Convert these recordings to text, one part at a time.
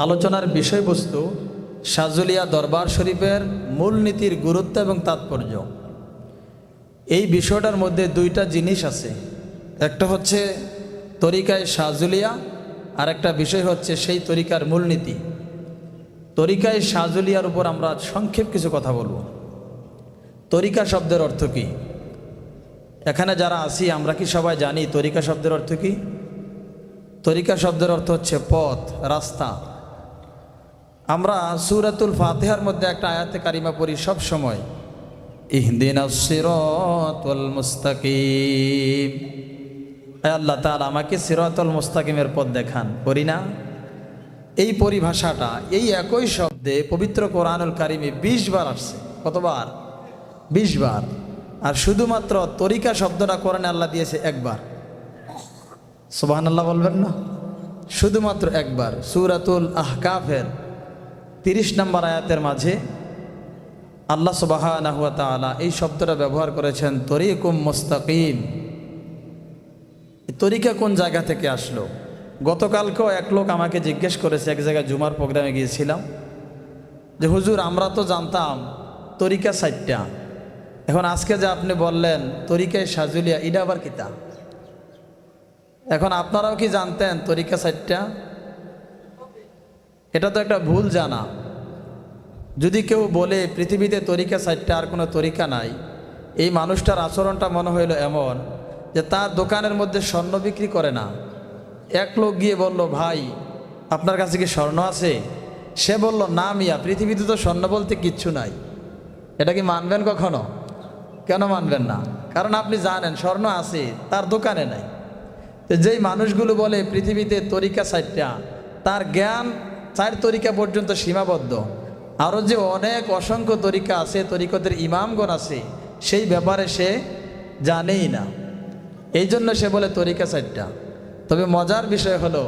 আলোচনার বিষয়বস্তু সাজুলিয়া দরবার শরীফের মূলনীতির গুরুত্ব এবং তাৎপর্য। এই বিষয়টার মধ্যে দুইটা জিনিস আছে। একটা হচ্ছে তরিকায় সাজুলিয়া আর একটা বিষয় হচ্ছে সেই তরিকার মূলনীতি তরিকায় সাজুলিয়ার উপর আমরা সংক্ষেপ কিছু কথা বলব। তরিকা শব্দের অর্থ কী? এখানে যারা আছি, আমরা কি সবাই জানি তরিকা শব্দের অর্থ কী? তরিকা শব্দের অর্থ হচ্ছে পথ, রাস্তা। আমরা সুরাতুল ফাতেহার মধ্যে একটা আয়াতে কারিমা পড়ি সব সময়। ইহদিনা সিরাতুল মুস্তাকিম। আল্লাহ তাআলা, আমাকে সিরাতুল মুস্তাকিমের পথ দেখান করি না? এই পরিভাষাটা, এই একই শব্দে পবিত্র কোরআনুল কারিমে বিশ বার আসছে। কতবার? বিশ বার। আর শুধুমাত্র তরিকা শব্দটা কোরআনে আল্লাহ দিয়েছে একবার। সোবাহান আল্লাহ বলবেন না? শুধুমাত্র একবার, সুরাতুল আহকাফের। তিরিশ নম্বর আয়াতের মাঝে আল্লাহ সুবাহ এই শব্দটা ব্যবহার করেছেন, তরিকুম মুস্তাকিম। তরিকা কোন জায়গা থেকে আসলো? গতকালকেও এক লোক আমাকে জিজ্ঞেস করেছে, এক জায়গায় জুমার প্রোগ্রামে গিয়েছিলাম, যে, হুজুর, আমরা তো জানতাম তরিকা সাইটটা এখন আজকে যে আপনি বললেন তরিকায় সাজুলিয়া আবার কিতা? এখন আপনারাও কি জানতেন তরিকা সাইটটা এটা তো একটা ভুল জানা। যদি কেউ বলে পৃথিবীতে তরিকা সাইটটা আর কোনো তরিকা নাই, এই মানুষটার আচরণটা মনে হইল এমন যে তার দোকানের মধ্যে স্বর্ণ বিক্রি করে না। এক লোক গিয়ে বলল, ভাই, আপনার কাছে কি স্বর্ণ আছে? সে বলল, না মিয়া, পৃথিবীতে তো স্বর্ণ বলতে কিচ্ছু নাই। এটা কি মানবেন কখনো? কেন মানবেন না? কারণ আপনি জানেন, স্বর্ণ আছে, তার দোকানে নাই। যেই মানুষগুলো বলে পৃথিবীতে তরিকা সাইটটা তার জ্ঞান চার তরিকা পর্যন্ত সীমাবদ্ধ। আরও যে অনেক অসংখ্য তরিকা আছে, তরিকতের ইমামগণ আছে, সেই ব্যাপারে সে জানেই না। এই জন্য সে বলে তরিকা সাইটটা তবে মজার বিষয় হলো,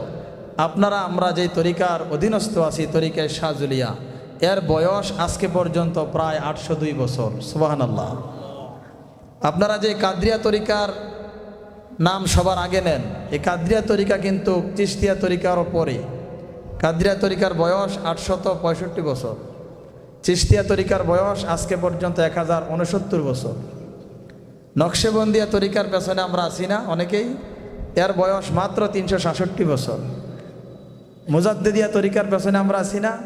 আপনারা, আমরা যেই তরিকার অধীনস্থ আছি, তরিকায় শাহজুলিয়া এর বয়স আজকে পর্যন্ত প্রায় আটশো দুই বছর। সুবাহান আল্লাহ আপনারা যে কাদ্রিয়া তরিকার নাম সবার আগে নেন, এই কাদ্রিয়া তরিকা কিন্তু চিস্তিয়া তরিকার পরে। কাদ্রিয়া তরিকার বয়স আটশত পঁয়ষট্টি বছর। চিস্তিয়া তরিকার বয়স আজকে পর্যন্ত এক হাজার উনসত্তর বছর। নকশেবন্দিয়া তরিকার পেছনে আমরা আছি না অনেকেই। এর বয়স মাত্র তিনশো সাতষট্টি বছর। মুজাদ্দিদিয়া তরিকার পেছনে আমরা আছি না।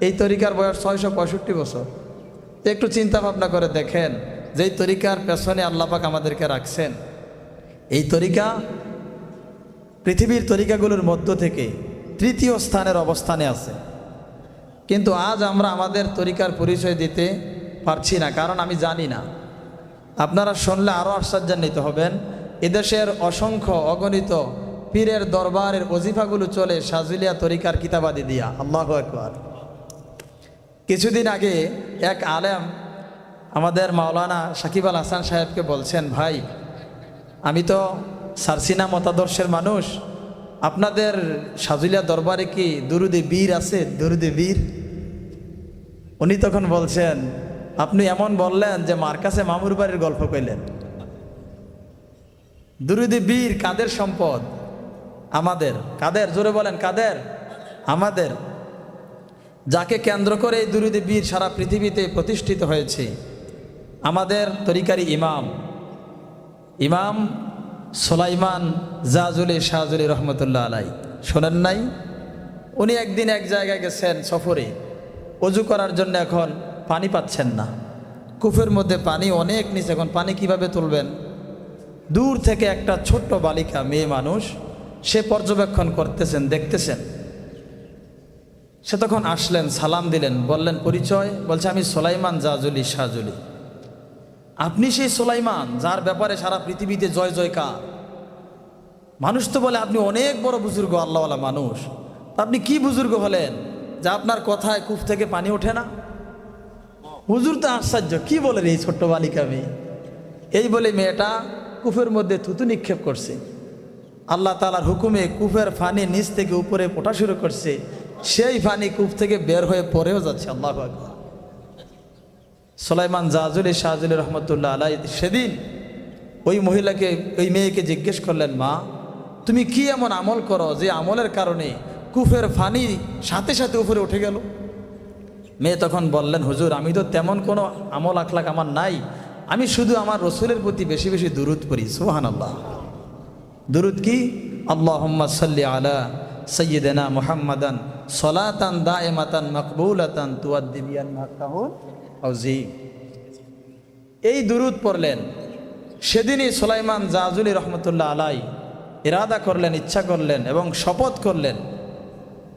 এই তরিকার বয়স ছয়শো পঁয়ষট্টি বছর। একটু চিন্তা ভাবনা করে দেখেন, যেই তরিকার পেছনে আল্লাপাক আমাদেরকে রাখছেন। এই তরিকা পৃথিবীর তরিকাগুলোর মধ্য থেকে তৃতীয় স্থানের অবস্থানে আছে। কিন্তু আজ আমরা আমাদের তরিকার পরিচয় দিতে পারছি না, কারণ আমি জানি না। আপনারা শুনলে আরও আশ্চর্যান্বিত হবেন। এদেশের অসংখ্য অগণিত পীরের দরবারের অজিফাগুলো চলে সাজুলিয়া তরিকার কিতাবাদি দিয়া। আল্লাহ একবার কিছুদিন আগে এক আলেম আমাদের মাওলানা সাকিব আল হাসান সাহেবকে বলছেন, ভাই, আমি তো সারসিনা মতাদর্শের মানুষ। আপনাদের সাজুলিয়া দরবারে কি দুরুদে বীর আছে? দুরুদে বীর? উনি তখন বলছেন, আপনি এমন বললেন যে মার কাছে মামুর বাড়ির গল্প কইলেন। দুরুদে বীর কাদের সম্পদ? আমাদের। কাদের? জোরে বলেন, কাদের? আমাদের। যাকে কেন্দ্র করে এই দুরুদে বীর সারা পৃথিবীতে প্রতিষ্ঠিত হয়েছে। আমাদের তরিকারি ইমাম। ইমাম সোলাইমান জাজুলি শাহজুলি রহমতুল্লাহ আলাই। শোনেন নাই? উনি একদিন এক জায়গায় গেছেন সফরে। অজু করার জন্য এখন পানি পাচ্ছেন না। কুফের মধ্যে পানি অনেক নিচে। এখন পানি কীভাবে তুলবেন? দূর থেকে একটা ছোট্ট বালিকা, মেয়ে মানুষ, সে পর্যবেক্ষণ করতেছেন, দেখতেছেন। সে তখন আসলেন, সালাম দিলেন, বললেন, পরিচয়? বলছে, আমি সোলাইমান জাজুলি শাহজুলি। আপনি সেই সোলাইমান যার ব্যাপারে সারা পৃথিবীতে জয় জয়কার। মানুষ তো বলে, আপনি অনেক বড় বুজুর্গ, আল্লাহওয়ালা মানুষ। আপনি কি বুজুর্গ হলেন যে আপনার কথায় কূপ থেকে পানি ওঠে না? হুজুর তো আশ্চর্য, কি বলেন এই ছোট্ট বালিকা মেয়ে এই বলে মেয়েটা কূপের মধ্যে থুতু নিক্ষেপ করছে। আল্লাহ তালার হুকুমে কূপের ফানি নিচ থেকে উপরে পোটা শুরু করছে। সেই ফানি কূপ থেকে বের হয়ে পড়েও যাচ্ছে, আল্লাহ আকবার। সোলাইমান জাজুলি শাহজুলি রহমতুল্লাহ আলাই সেদিন ওই মহিলাকে, ওই মেয়েকে জিজ্ঞেস করলেন, মা, তুমি কি এমন আমল করো যে আমলের কারণে কুফের ফানি সাথে সাথে উপরে উঠে গেল? মেয়ে তখন বললেন, হুজুর, আমি তো তেমন কোনো আমল আখলাক আমার নাই। আমি শুধু আমার রসুলের প্রতি বেশি বেশি দুরুদ পড়ি। সোহান আল্লাহ দুরুদ কি? আল্লাহ সাল্লি আলা সৈয়দেনা মুহাম্মাদান সলাতান দা এমাতান মকবুলাতান তুয়াদ্দিবিয়ান মাকাহুল আউজিম এই দুরুদ পড়লেন। সেদিনই সোলাইমান জাজুলি রহমতুল্লাহ আলাই ইরাদা করলেন, ইচ্ছা করলেন এবং শপথ করলেন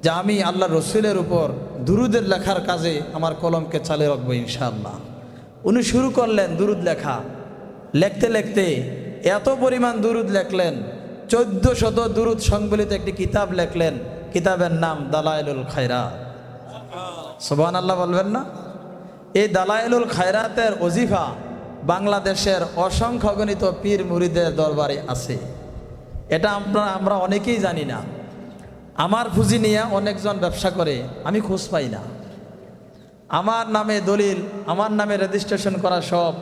যে আমি আল্লাহ রসুলের উপর দুরুদের লেখার কাজে আমার কলমকে চালে রাখব ইনশাআল্লাহ। উনি শুরু করলেন দুরুদ লেখা। লিখতে লিখতে এত পরিমাণ দুরুদ লেখলেন চোদ্দ শত দুরুদ সংবলিত একটি কিতাব লেখলেন। কিতাবের নাম দালাইলুল খায়রা সোবান আল্লাহ বলবেন না? এই দালায়লুল খায়রাতের অজিফা বাংলাদেশের অসংখ্য গণিত পীর মুরিদের দরবারে আছে। এটা আমরা আমরা অনেকেই জানি না। আমার পুঁজি নিয়ে অনেকজন ব্যবসা করে, আমি খোঁজ পাই না। আমার নামে দলিল, আমার নামে রেজিস্ট্রেশন করা সব।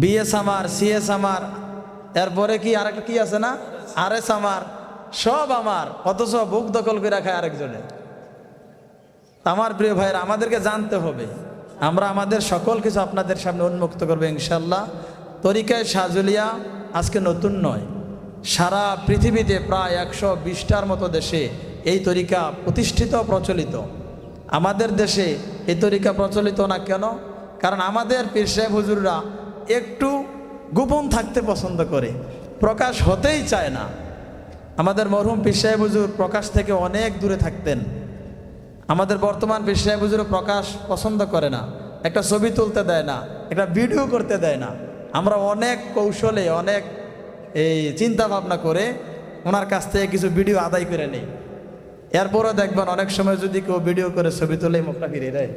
বিএস আমার সিএস আমার এরপরে কি আরেকটা কি আছে না? আর এস আমার সব আমার, অথচ বুক দখল করে রাখায় আরেকজনে। আমার প্রিয় ভাইয়ের, আমাদেরকে জানতে হবে। আমরা আমাদের সকল কিছু আপনাদের সামনে উন্মুক্ত করব ইনশাল্লাহ তরিকায় সাজুলিয়া আজকে নতুন নয়। সারা পৃথিবীতে প্রায় একশো বিশটার মতো দেশে এই তরিকা প্রতিষ্ঠিত, প্রচলিত। আমাদের দেশে এই তরিকা প্রচলিত না কেন? কারণ আমাদের পীর সাহেব হুজুররা একটু গোপন থাকতে পছন্দ করে। প্রকাশ হতেই চায় না। আমাদের মরহুম পীর বুজুর প্রকাশ থেকে অনেক দূরে থাকতেন। আমাদের বর্তমান পীর সাহেব হুজুর প্রকাশ পছন্দ করে না, একটা ছবি তুলতে দেয় না, একটা ভিডিও করতে দেয় না। আমরা অনেক কৌশলে, অনেক এই চিন্তা ভাবনা করে ওনার কাছ থেকে কিছু ভিডিও আদায় করে নেই। এরপরও দেখবেন অনেক সময় যদি কেউ ভিডিও করে ছবি তুলে মুখটা ফিরে দেয়।